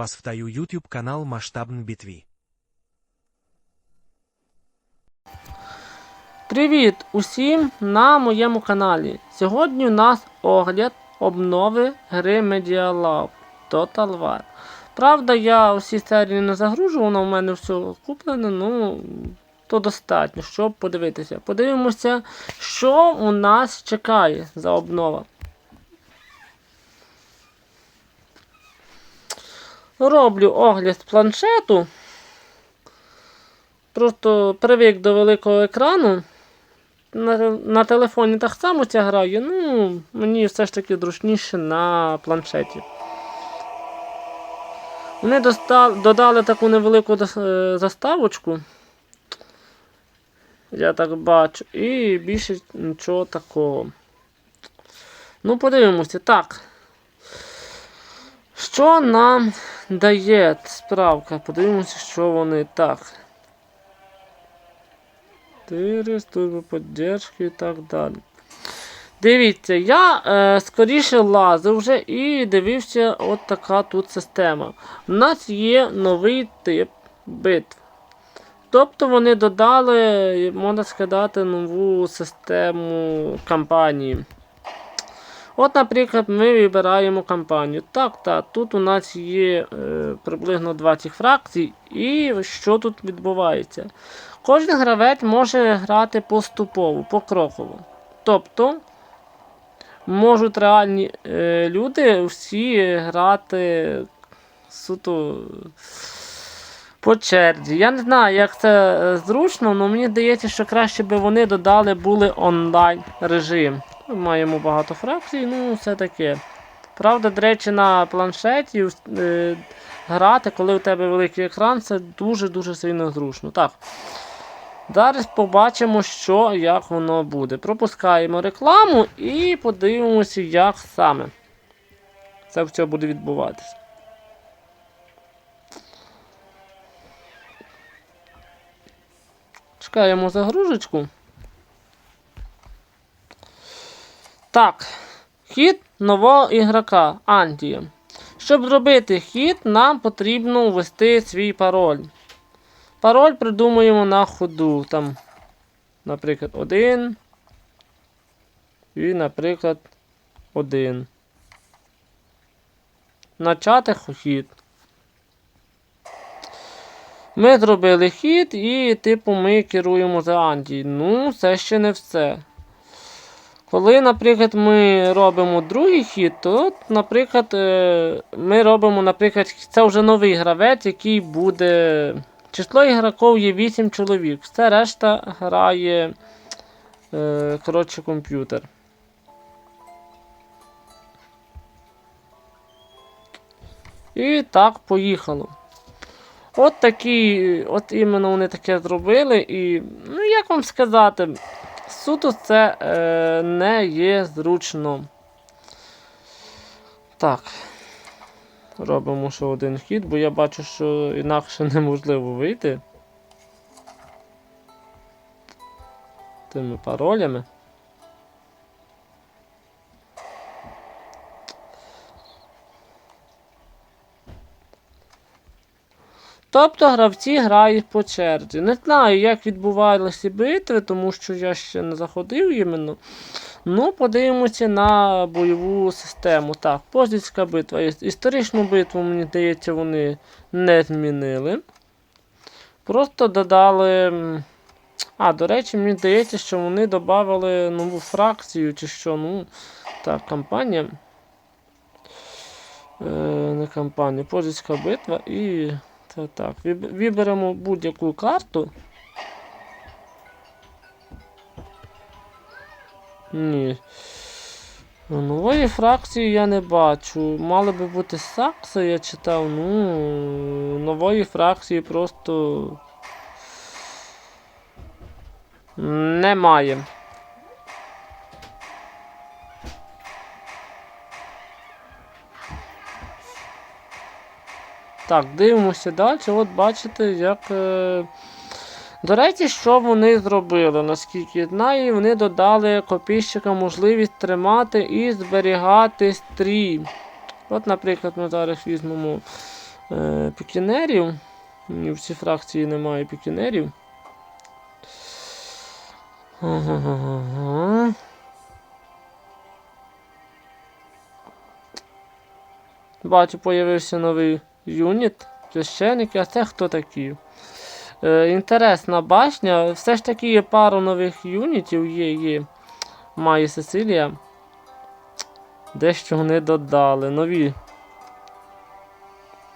Вас втаю YouTube канал Масштабн Бітві. Привіт усім на моєму каналі. Сьогодні у нас огляд обнови гри Media Lab Total War. Правда, я усі серії не загружу, воно в мене все куплене, ну то достатньо, щоб подивитися. Подивимося, що у нас чекає за обнова. Роблю огляд планшету. Просто привик до великого екрану. На, на телефоні так само ця грає, ну, мені все ж таки зручніше на планшеті. Вони доста... додали таку невелику е, заставочку. Я так бачу. І більше нічого такого. Ну, подивимося. Так. Що нам дає справка? Подивимося, що вони так. 4, служби поддержки і так далі. Дивіться, я е, скоріше лазив вже і дивився, от така тут система. У нас є новий тип битв. Тобто вони додали, можна сказати, нову систему кампанії. От, наприклад, ми вибираємо кампанію. Так, так, тут у нас є е, приблизно 20 фракцій. І що тут відбувається? Кожен гравець може грати поступово, покроково. Тобто можуть реальні е, люди всі грати суто по черзі. Я не знаю, як це е, зручно, але мені здається, що краще би вони додали були онлайн режим. Маємо багато фракцій, ну все таке. Правда, до речі, на планшеті е, грати, коли у тебе великий екран, це дуже-дуже сильно зручно. Так. Зараз побачимо, що як воно буде. Пропускаємо рекламу і подивимося, як саме це все буде відбуватися. Чекаємо загрузочку. Так, хід нового ігрока Антія. Щоб зробити хід, нам потрібно ввести свій пароль. Пароль придумуємо на ходу. Там, наприклад, один. І, наприклад, один. Начати хід. Ми зробили хід і, типу, ми керуємо за Анді. Ну, це ще не все. Коли, наприклад, ми робимо другий хід, то, наприклад, е, ми робимо, наприклад, це вже новий гравець, який буде. Число ігроків є 8 чоловік. Все решта грає е, коротше, комп'ютер. І так, поїхало. От такі, от іменно вони таке зробили. І, ну як вам сказати, суто це е, не є зручно. Так. Робимо ще один хід, бо я бачу, що інакше неможливо вийти. Тими паролями. Тобто гравці грають по черзі. Не знаю, як відбувалися битви, тому що я ще не заходив іменно. Ну, подивимося на бойову систему. Так, позицька битва. Історичну битву, мені здається, вони не змінили. Просто додали. А, до речі, мені здається, що вони додали нову фракцію чи що. Ну, так, кампанія. Е, не кампанія, позицька битва і. Так. Виберемо будь-яку карту. Ні. Нової фракції я не бачу. Мали би бути Сакса, я читав. Ну, нової фракції просто немає. Так, дивимося далі. От бачите, як. Е... До речі, що вони зробили, наскільки я знаю, вони додали копійщикам можливість тримати і зберігати стрій. От, наприклад, ми зараз візьмемо е, пікінерів. В цій фракції немає пікінерів. Ага. Бачу, появився новий юніт. Священники, а це хто такі? Е, інтересна башня. Все ж таки є пару нових юнітів, є, є. Має Сесилія. Дещо вони додали. Нові.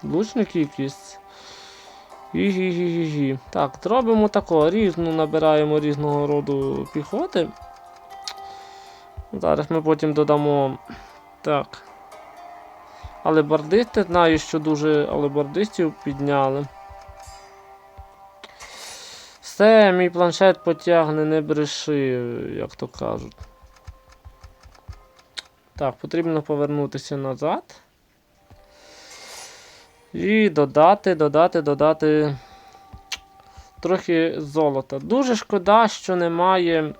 Лучники якісь. Так, зробимо тако. Різну набираємо різного роду піхоти. Зараз ми потім додамо. Так. Алебардисти, знаю, що дуже алебардистів підняли. Все, мій планшет потягне, не бреши, як то кажуть. Так, потрібно повернутися назад. І додати, додати, додати трохи золота. Дуже шкода, що немає.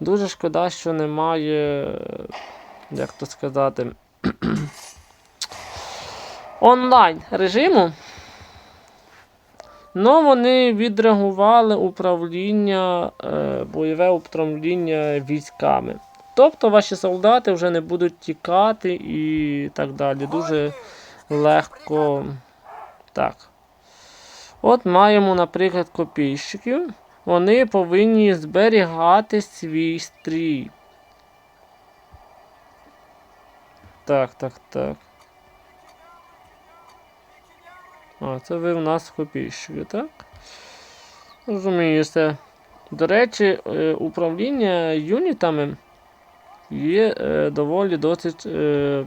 Дуже шкода, що немає. Як то сказати. Онлайн режиму. Ну, вони відреагували управління, е, бойове управління військами. Тобто ваші солдати вже не будуть тікати і так далі. Дуже легко. Так. От маємо, наприклад, копійщиків. Вони повинні зберігати свій стрій. Так, так, так. А, це ви в нас копійщики, так? Розумію, це. До речі, е, управління юнітами є е, доволі досить е,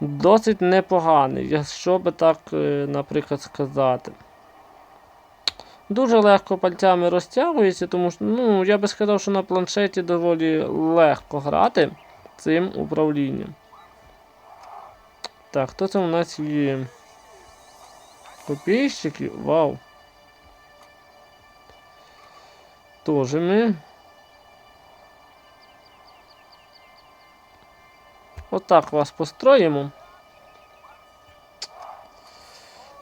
досить непоганий, якщо би так, наприклад, сказати. Дуже легко пальцями розтягується, тому що, ну, я би сказав, що на планшеті доволі легко грати цим управлінням. Так, хто це у нас є? Копійщики? Вау. Тоже ми. Отак вас построїмо.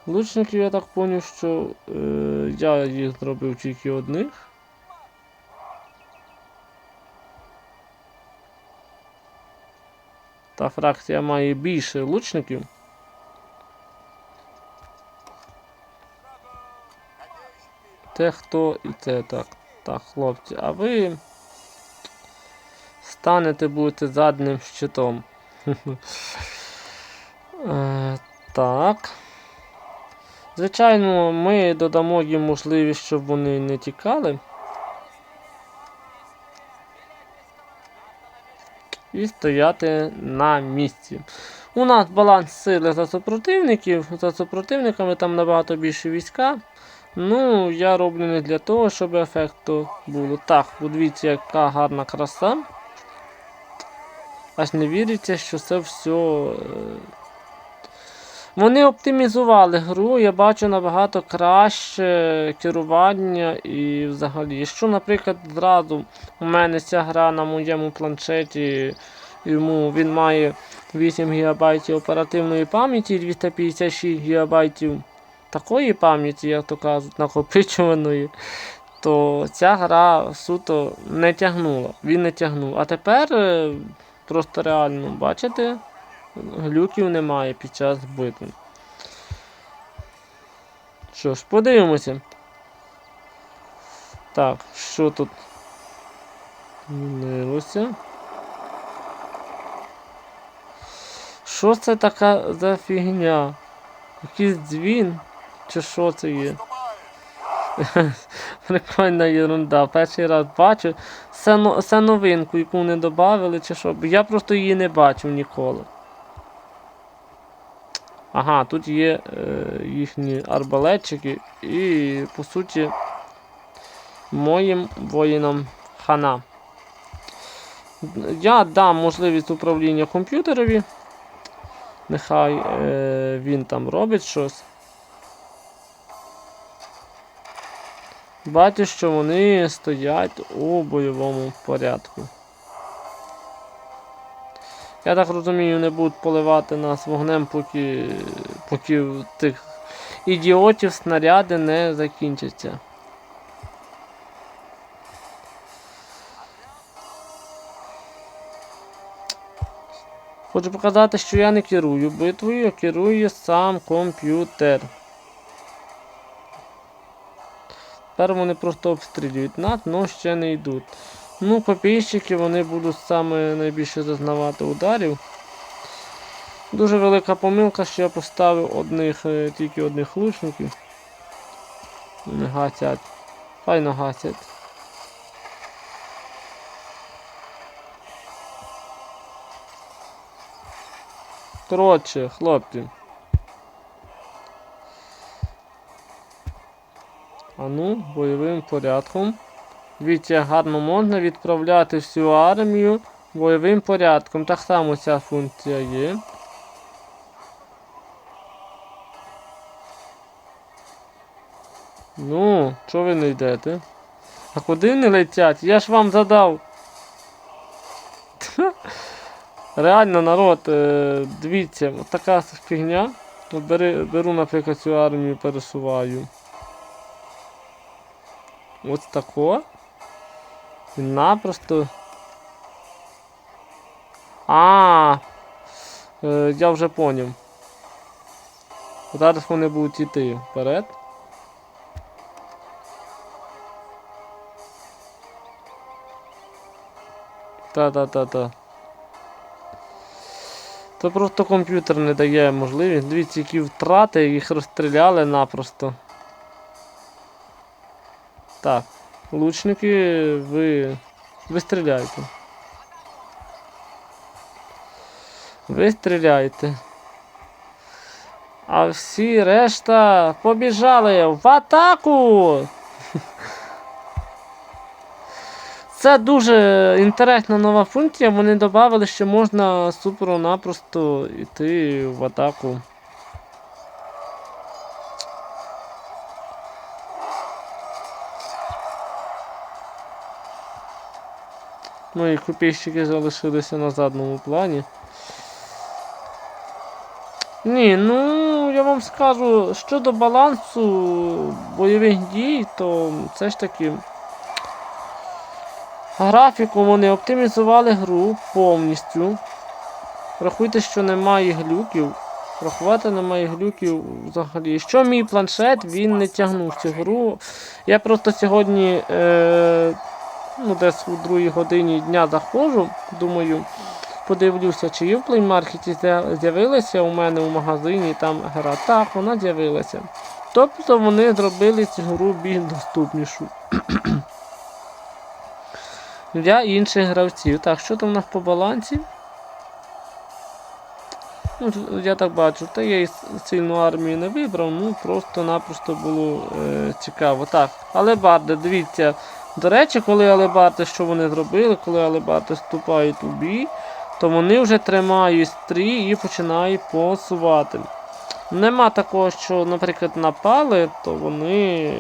Лучників я так поняв, що е, я їх зробив тільки одних. Та фракція має більше лучників. Те хто і це так. Так, хлопці, а ви станете будете задним щитом. Е, Так. Звичайно, ми додамо їм можливість, щоб вони не тікали. І стояти на місці. У нас баланс сили за супротивників. За супротивниками там набагато більше війська. Ну, я роблю не для того, щоб ефекту було. Так, подивіться, яка гарна краса. Аж не віриться, що це все. е, Вони оптимізували гру, я бачу набагато краще керування і взагалі. Якщо, наприклад, зразу у мене ця гра на моєму планшеті, йому він має 8 ГБ оперативної пам'яті 256 ГБ такої пам'яті, як то кажуть, накопичуваної, то ця гра суто не тягнула. Він не тягнув. А тепер е, просто реально, бачите, глюків немає під час битви. Що ж, подивимося. Так, що тут змінилося? Що це така за фігня? Якийсь дзвін? Чи що це є? Прикольна ерунда. Перший раз бачу. Це, це новинку, яку не додали, чи що. Я просто її не бачив ніколи. Ага, тут є е, їхні арбалетчики і, по суті, моїм воїнам хана. Я дам можливість управління комп'ютерові. Нехай е, він там робить щось. Бачу, що вони стоять у бойовому порядку. Я так розумію, не будуть поливати нас вогнем, поки, поки тих ідіотів снаряди не закінчаться. Хочу показати, що я не керую битвою, а керує сам комп'ютер. Тепер вони просто обстрілюють нас, але ще не йдуть. Ну, копійщики вони будуть саме найбільше зазнавати ударів. Дуже велика помилка, що я поставив одних, е, тільки одних лучників. Вони гасять. Файно гасять. Коротше, хлопці. А ну, бойовим порядком. Дивіться, гарно можна відправляти всю армію бойовим порядком. Так само ця функція є. Ну, чого ви не йдете? А куди не летять? Я ж вам задав. Реально, народ, е, дивіться, така фігня. Беру, наприклад, цю армію пересуваю. Ось тако. І напросто. А, е, я вже поняв. Зараз вони будуть йти вперед. Та-та-та-та. То просто комп'ютер не дає можливість. Дивіться, які втрати, їх розстріляли напросто. Так, лучники, ви. Ви стріляйте. Ви стріляйте. А всі решта побіжали в атаку! Це дуже інтересна нова функція. Вони додали, що можна супер-напросто йти в атаку. Ну і копійщики залишилися на задньому плані. Ні, ну я вам скажу, щодо балансу бойових дій, то все ж таки. Графіку вони оптимізували гру повністю. Рахуйте, що немає глюків. Рахувати немає глюків взагалі. Що мій планшет, він не тягнув цю гру. Я просто сьогодні е, ну, десь у другій годині дня заходжу, думаю, подивлюся, чи є в плеймаркеті з'явилася у мене у магазині там гра. Так, вона з'явилася. Тобто вони зробили цю гру більш доступнішу для інших гравців. Так, що там у нас по балансі? Ну, я так бачу, та я і сильну армію не вибрав, ну просто-напросто було е, цікаво. Так, алебарди, дивіться. До речі, коли алебарди, що вони зробили, коли алебарди вступають у бій, то вони вже тримають стрій і починають посувати. Нема такого, що, наприклад, напали, то вони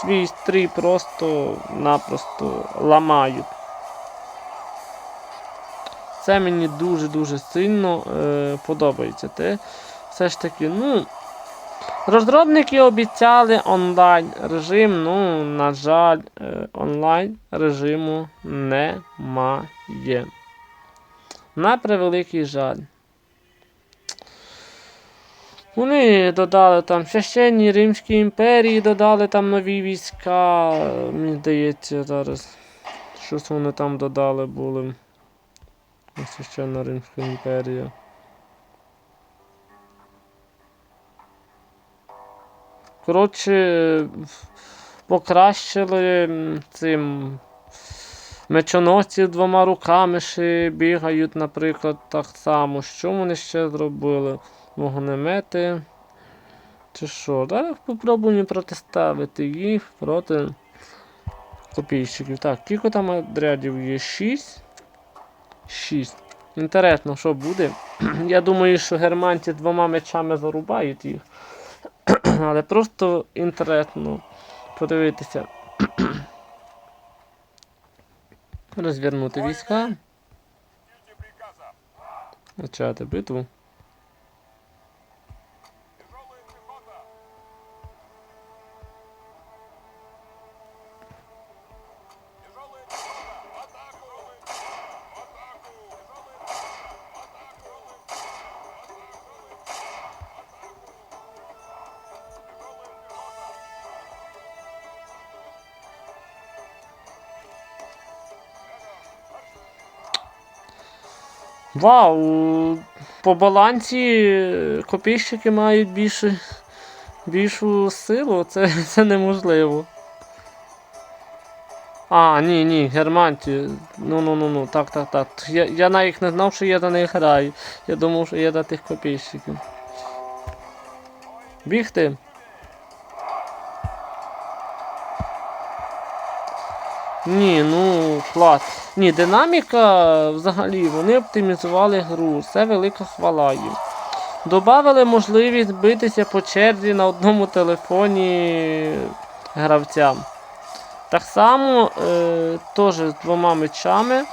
свій стрій просто-напросто ламають. Це мені дуже-дуже сильно е, подобається. Те, все ж таки, ну. Розробники обіцяли онлайн режим, ну, на жаль, е, онлайн режиму немає. На превеликий жаль. Вони додали там священні Римській імперії, додали там нові війська. Мені здається, зараз. Щось вони там додали були. Священна Римська імперія. Коротше, покращили цим мечоносці двома руками ще бігають, наприклад, так само. Що вони ще зробили? Вогнемети. Чи що? Зараз попробуємо протиставити їх проти копійщиків. Так, кілько там отрядів є? 6. 6. Інтересно, що буде. Я думаю, що германці двома мечами зарубають їх. Але просто інтересно подивитися. Розвернути війська. Почати битву. Вау! По балансі копійщики мають більше, більшу силу, це, це неможливо. А, ні, ні, Германті. Ну ну ну ну, так, так, так. Я, я навіть не знав, що я за них граю. Я думав, що я за тих копійщиків. Бігти. Ні, ну клас. Ні, динаміка взагалі, вони оптимізували гру, це велика хвала їм. Добавили можливість битися по черзі на одному телефоні гравцям. Так само е, теж з двома мечами.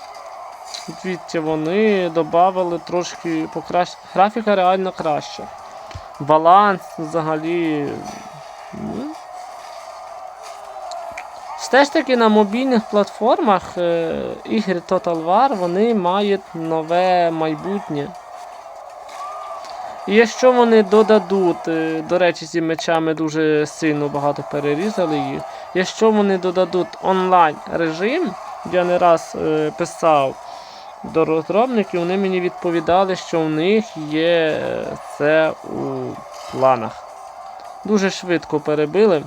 Звідти вони додали трошки покращення. Графіка реально краща. Баланс взагалі. ну, все ж таки на мобільних платформах е, ігри Total War вони мають нове майбутнє. І якщо вони додадуть, е, до речі, ці мечами дуже сильно багато перерізали їх. Якщо вони додадуть онлайн режим, я не раз е, писав до розробників, вони мені відповідали, що в них є це у планах. Дуже швидко перебили.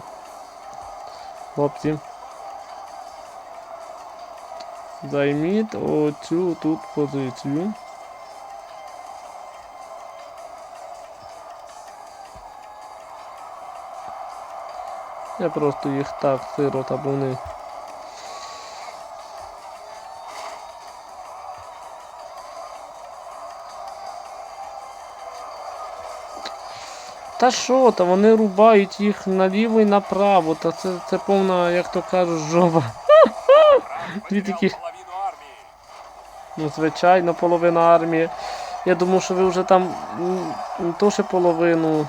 Хлопці. Займіть оцю тут позицію. Я просто їх так сирота, бо вони. Та що, та вони рубають їх наліво і направо, та це, це повна, як то кажуть, жопа. Дві такі. Ну, звичайно, половина армії. Я думав, що ви вже там не то ще половину.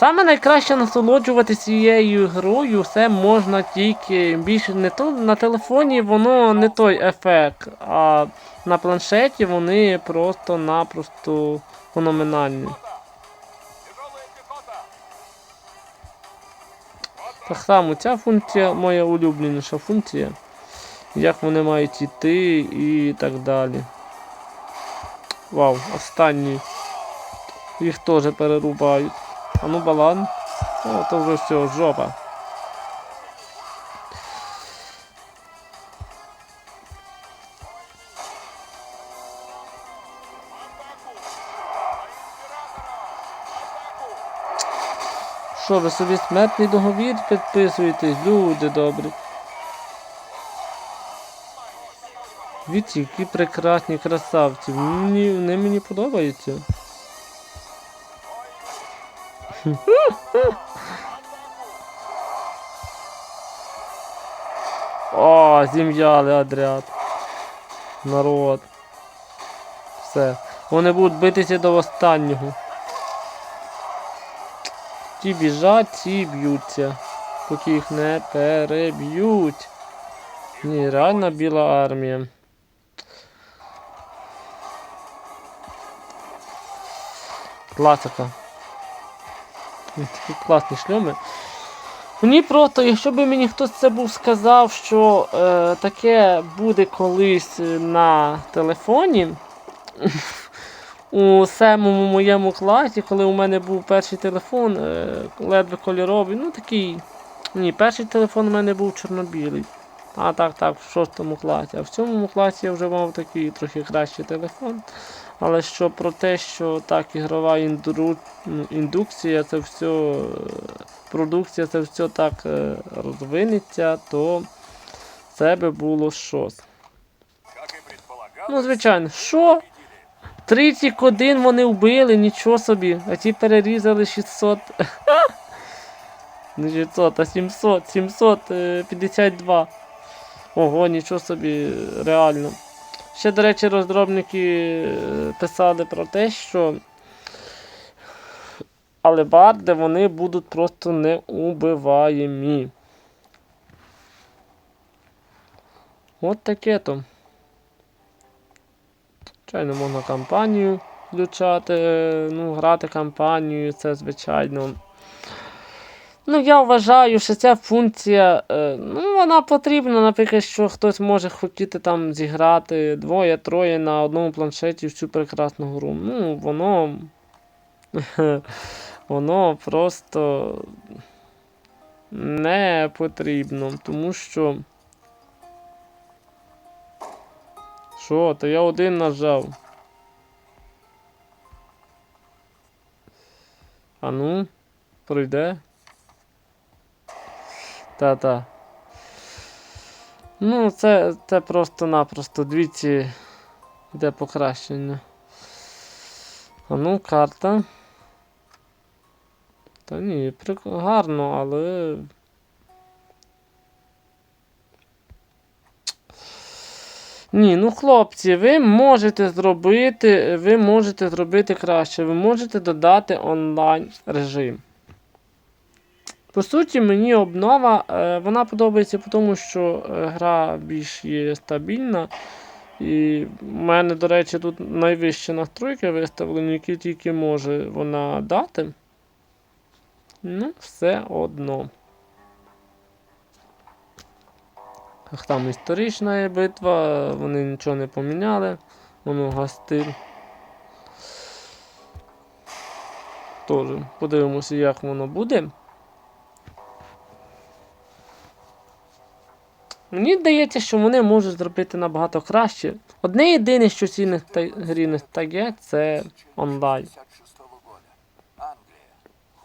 Саме найкраще насолоджуватися цією грою, все можна тільки більше не то на телефоні воно не той ефект, а на планшеті вони просто-напросто феноменальні. Так само ця функція моя улюбленіша функція. Як вони мають йти і так далі. Вау, останні. Їх теж перерубають. А ну балан. О, то вже все, жопа. Що ви собі смертний договір підписуєте, люди добрі. Віці, які прекрасні красавці. Мені, вони мені подобаються. О, зім'яли отряд. Народ. Все. Вони будуть битися до останнього. Ті біжать, ті б'ються. Поки їх не переб'ють. Ні, реально біла армія. Класика. Такі класні шльоми. Мені просто, якщо б мені хтось це був сказав, що е, таке буде колись на телефоні. У самому моєму класі, коли у мене був перший телефон, е, ледве кольоровий, ну такий. Ні, перший телефон у мене був чорно-білий. А так, так, в шостому класі. А в сьомому класі я вже мав такий трохи кращий телефон. Але що про те, що так, ігрова індру... індукція, це все, е, продукція, це все так е, розвинеться, то це би було щось. Ну, звичайно, що? 31 вони вбили, нічого собі. А ті перерізали 600. Не 600, а 700, 752. Ого, нічого собі, реально. Ще, до речі, розробники е, писали про те, що алебарди вони будуть просто неубиваємі. От таке то. Звичайно, можна кампанію включати, е, ну, грати кампанію, це звичайно. Ну, я вважаю, що ця функція, е, ну, вона потрібна, наприклад, що хтось може хотіти там зіграти двоє-троє на одному планшеті в цю прекрасну гру. Ну, воно. Воно просто не потрібно, тому що. Що, то я один нажав. А ну, пройде. Та-та. Ну, це, це просто-напросто двічі йде покращення. А ну, карта. Та ні, прик... гарно, але. Ні, ну хлопці, ви можете зробити, ви можете зробити краще, ви можете додати онлайн режим. По суті, мені обнова, е, вона подобається тому, що е, гра більш є стабільна. І в мене, до речі, тут найвищі настройки виставлені, які тільки може вона дати. Ну, все одно. Там історична є битва, вони нічого не поміняли. Воно гастиль. Тож, подивимося, як воно буде. Мені здається, що вони можуть зробити набагато краще. Одне єдине, що цій грі не стає, це онлайн. 56 года. Англия.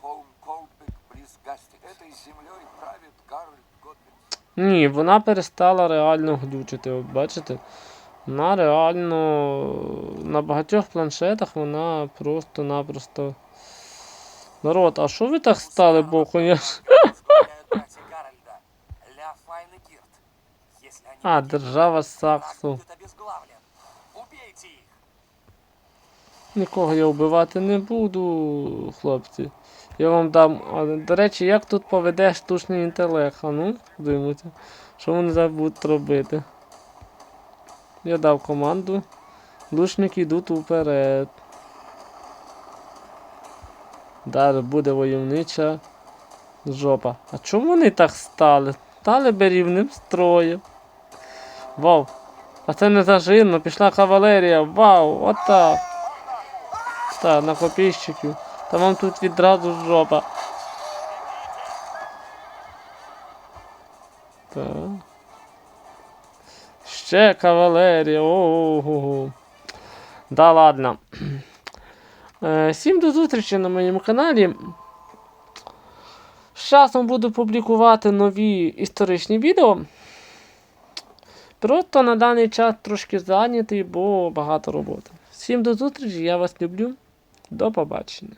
Хоум Колбек близ Гастик. Этой землей правит Карл Готберг. Ні, вона перестала реально глючити. От бачите? Вона реально на багатьох планшетах вона просто-напросто. Народ, а що ви так стали боком? Я... А, держава Саксу. Нікого я вбивати не буду, хлопці. Я вам дам. До речі, як тут поведе штучний інтелект? А ну, подивимося. Що вони зараз будуть робити? Я дав команду. Лучники йдуть уперед. Далі буде войовнича жопа. А чому вони так стали? Стали би рівним строєм. Вау! А це не зажирно, пішла кавалерія. Вау! Отак. Так, на копійщиків. Та вам тут відразу жопа. Так. Ще кавалерія. Ого. Да ладно. Е, Всім до зустрічі на моєму каналі. З часом буду публікувати нові історичні відео. Просто на даний час трошки зайнятий, бо багато роботи. Всім до зустрічі, я вас люблю. До побачення.